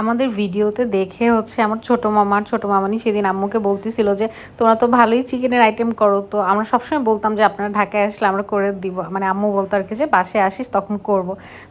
আমাদের ভিডিওতে দেখে হচ্ছে আমার ছোট মামার ছোট মামানি সেদিন আম্মুকে বলতেছিল যে, তোমরা তো ভালোই চিকেনের আইটেম করো। তো আমরা সবসময় বলতাম যে, আপনারা ঢাকায় আসলে আমরা করে দিব। মানে আম্মু বলতো আর কি যে বাসে আসিস তখন করব।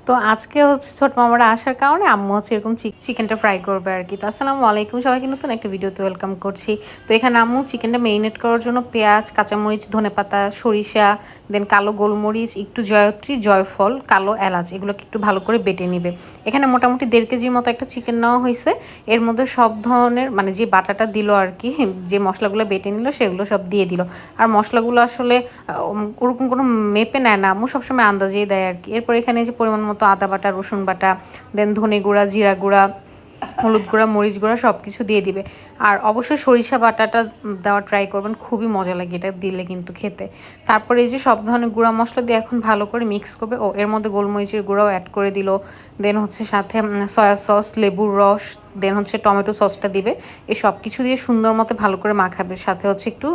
তো আজকে হচ্ছে ছোট মামারা আসার কারণে আম্মু হচ্ছে এরকম চিকেনটা ফ্রাই করবে আর কি। তো আসসালামু আলাইকুম, সবাইকে নতুন একটা ভিডিওতে ওয়েলকাম করছি। তো এখানে আম্মু চিকেনটা মেরিনেট করার জন্য পেঁয়াজ, কাঁচামরিচ ধনেপাতা সরিষা দেন কালো গোলমরিচ, একটু জয়ত্রী, জয়ফল, কালো এলাচ, এগুলোকে একটু ভালো করে বেটে নিবে। এখানে মোটামুটি দেড় কেজির মতো একটা চিকেন নেওয়া হয়েছে। এর মধ্যে সব ধরনের মানে যে বাটাটা দিল আর কি যে মশলাগুলো বেটে নিল সেগুলো সব দিয়ে দিল। আর মশলাগুলো আসলে ওরকম কোনো মেপে নেয় না, আম্মু সবসময় আন্দাজেই দেয় আর কি। এরপর এখানে যে পরিমাণ মতো আদা বাটা, রসুন বাটা দেন ধনে গুঁড়া, জিরা গুঁড়া হলুদ গুঁড়া, মরিচ গুঁড়া সব কিছু দিয়ে দিবে। আর অবশ্যই সরিষা বাটাটা দেওয়া ট্রাই করবেন, খুবই মজা লাগে এটা দিলে কিন্তু খেতে। তারপরে এই যে সব ধরনের গুঁড়া মশলা দিয়ে এখন ভালো করে মিক্স করবে। ও, এর মধ্যে গোলমরিচের গুঁড়াও অ্যাড করে দিল। দেন হচ্ছে সাথে সয়া সস লেবুর রস দেন হচ্ছে টমেটো সসটা দিবে। এই সব কিছু দিয়ে সুন্দর মতো ভালো করে মাখাবে। সাথে হচ্ছে একটু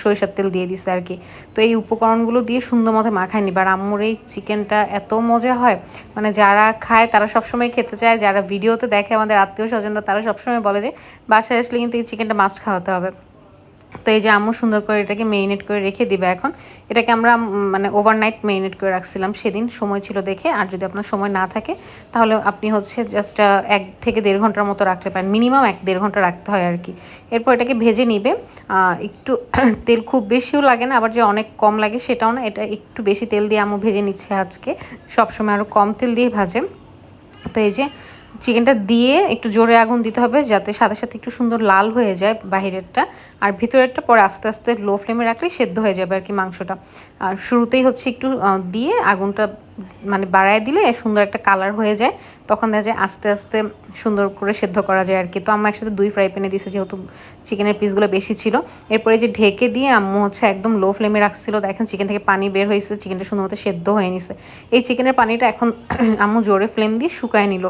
সরিষার তেল দিয়ে দিছে আর কি। তো এই উপকরণগুলো দিয়ে সুন্দর মতো মাখায় নিবে আর আম্মুর এই চিকেনটা এত মজা হয়। মানে যারা খায়, তারা সবসময় খেতে চায়। যারা ভিডিওতে দেখে আমাদের আত্মীয় স্বজনরা তারা সবসময় বলে যে, বাসায় আসলে কিন্তু এই চিকেনটা মাস্ট খাওয়াতে হবে। তো এই যে আম্মু সুন্দর করে এটাকে মেরিনেট করে রেখে দিবে এখন। এটাকে আমরা মানে ওভারনাইট মেরিনেট করে রাখছিলাম সেদিন, সময় ছিল দেখে। আর যদি আপনার সময় না থাকে, তাহলে আপনি হচ্ছে জাস্ট এক থেকে দেড় ঘণ্টার মতো রাখতে পারেন। মিনিমাম এক দেড় ঘণ্টা রাখতে হয় আর কি। এরপর এটাকে ভেজে নিবে। একটু তেল খুব বেশিও লাগে না, আবার যে অনেক কম লাগে সেটাও না। এটা একটু বেশি তেল দিয়ে আম্মু ভেজে নিচ্ছে আজকে। সবসময় আরও কম তেল দিয়ে ভাজে। তো এই যে চিকেনটা দিয়ে একটু জোরে আগুন দিতে হবে যাতে সাথে সাথে একটু সুন্দর লাল হয়ে যায় বাহিরেরটা। আর ভিতরেরটা পরে আস্তে আস্তে লো ফ্লেমে রাখলে সেদ্ধ হয়ে যাবে আর কি মাংসটা। আর শুরুতেই হচ্ছে একটু দিয়ে আগুনটা মানে বাড়ায় দিলে সুন্দর একটা কালার হয়ে যায়। তখন দেখা যায় আস্তে আস্তে সুন্দর করে সেদ্ধ করা যায় আর কি। তো আম্মু একসাথে দুই ফ্রাই প্যানে দিয়েছে যেহেতু চিকেনের পিসগুলো বেশি ছিল। এরপরে যে ঢেকে দিয়ে আম্মু হচ্ছে একদম লো ফ্লেমে রাখছিল। দেখেন চিকেন থেকে পানি বের হয়েছে, চিকেনটা সুন্দর মতো সেদ্ধ হয়ে নিছে। এই চিকেনের পানিটা এখন আম্মু জোরে ফ্লেম দিয়ে শুকায় নিল।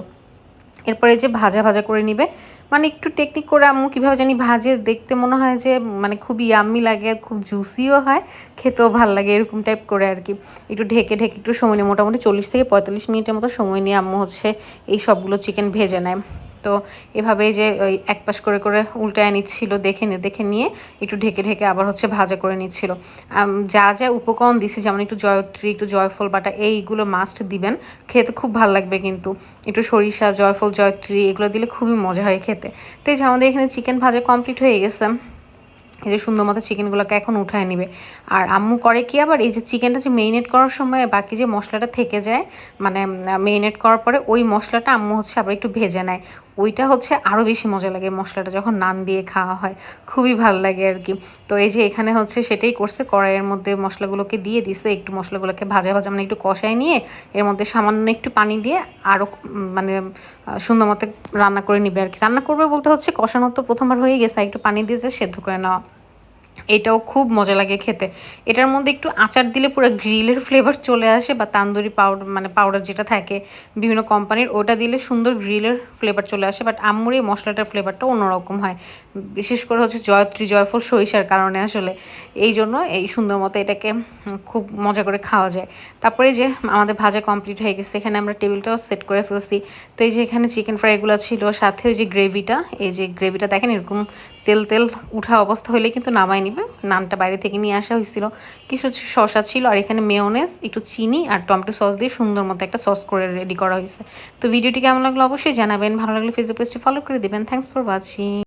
এরপরে যে ভাজা ভাজা করে নিবে মানে একটু টেকনিক করে আম্মু কীভাবে জানি ভাজে, দেখতে মনে হয় যে মানে খুব ইয়াম্মি লাগে আর খুব জুসিও হয়, খেতেও ভালো লাগে এরকম টাইপ করে আর কি। একটু ঢেকে ঢেকে একটু সময় নিয়ে, মোটামুটি চল্লিশ থেকে পঁয়তাল্লিশ মিনিটের মতো সময় নিয়ে আম্মু হচ্ছে এই সবগুলো চিকেন ভেজে নেয়। তো এভাবে যে, ওই এক পাশ করে করে উল্টায় নিচ্ছিল, দেখে দেখে নিয়ে একটু ঢেকে ঢেকে আবার হচ্ছে ভাজা করে নিচ্ছিল। যা যা উপকরণ দিছি, যেমন একটু জয়ত্রী, একটু জয়ফল বাটা, এইগুলো মাস্ট দিবেন। খেতে খুব ভালো লাগবে কিন্তু। একটু সরিষা, জয়ফল, জয়ত্রী, এগুলো দিলে খুবই মজা হয় খেতে। তো এই যে আমাদের এখানে চিকেন ভাজা কমপ্লিট হয়ে গেছে। এই যে সুন্দর মতো চিকেনগুলোকে এখন উঠায় নেবে। আর আম্মু করে কি আবার? এই যে চিকেনটা যে মেরিনেট করার সময় বাকি যে মশলাটা থেকে যায় মানে মেরিনেট করার পরে ওই মশলাটা আম্মু হচ্ছে আবার একটু ভেজে নেয়। ওইটা হচ্ছে আরও বেশি মজা লাগে। মশলাটা যখন নান দিয়ে খাওয়া হয়, খুবই ভালো লাগে আর কি। তো এই যে এখানে হচ্ছে সেটাই করছে, কড়াইয়ের মধ্যে মশলাগুলোকে দিয়ে দিছে, একটু মশলাগুলোকে ভাজা ভাজা মানে একটু কষায় নিয়ে, এর মধ্যে সামান্য একটু পানি দিয়ে আরও মানে সুন্দর মতো রান্না করে নিবে আর কি। রান্না করবে বলতে হচ্ছে কষানো তো প্রথমবার হয়ে গেছে একটু পানি দিয়ে সেদ্ধ করে নেওয়া। এটাও খুব মজা লাগে খেতে। এটার মধ্যে একটু আচার দিলে পুরো গ্রিলের ফ্লেভার চলে আসে বা তান্দুরি পাউডার মানে পাউডার যেটা থাকে বিভিন্ন কোম্পানির ওটা দিলে সুন্দর গ্রিলের ফ্লেভার চলে আসে বাট আম্মুর মশলাটার ফ্লেভারটা অন্যরকম হয়। বিশেষ করে হচ্ছে জয়ত্রী, জয়ফল, সরিষার কারণে আসলে। এই জন্য এই সুন্দর মতো এটাকে খুব মজা করে খাওয়া যায়। তারপরে যে আমাদের ভাজা কমপ্লিট হয়ে গেছে, এখানে আমরা টেবিলটাও সেট করে ফেলছি। তো এই যে এখানে চিকেন ফ্রাইগুলো ছিল, সাথে ওই যে গ্রেভিটা এই যে গ্রেভিটা দেখেন এরকম তেল তেল উঠা অবস্থা হলে কিন্তু নামাই নিবে। নানটা বাইরে থেকে নিয়ে আসা হয়েছিল। কিছু শশা ছিল আর এখানে মেয়নেস, একটু চিনি আর টমেটো সস দিয়ে সুন্দর মতো একটা সস করে রেডি করা হয়েছে। তো ভিডিওটি কেমন লাগল অবশ্যই জানাবেন। ভালো লাগলে ফেসবুক পেজটি ফলো করে দেবেন। Thanks for watching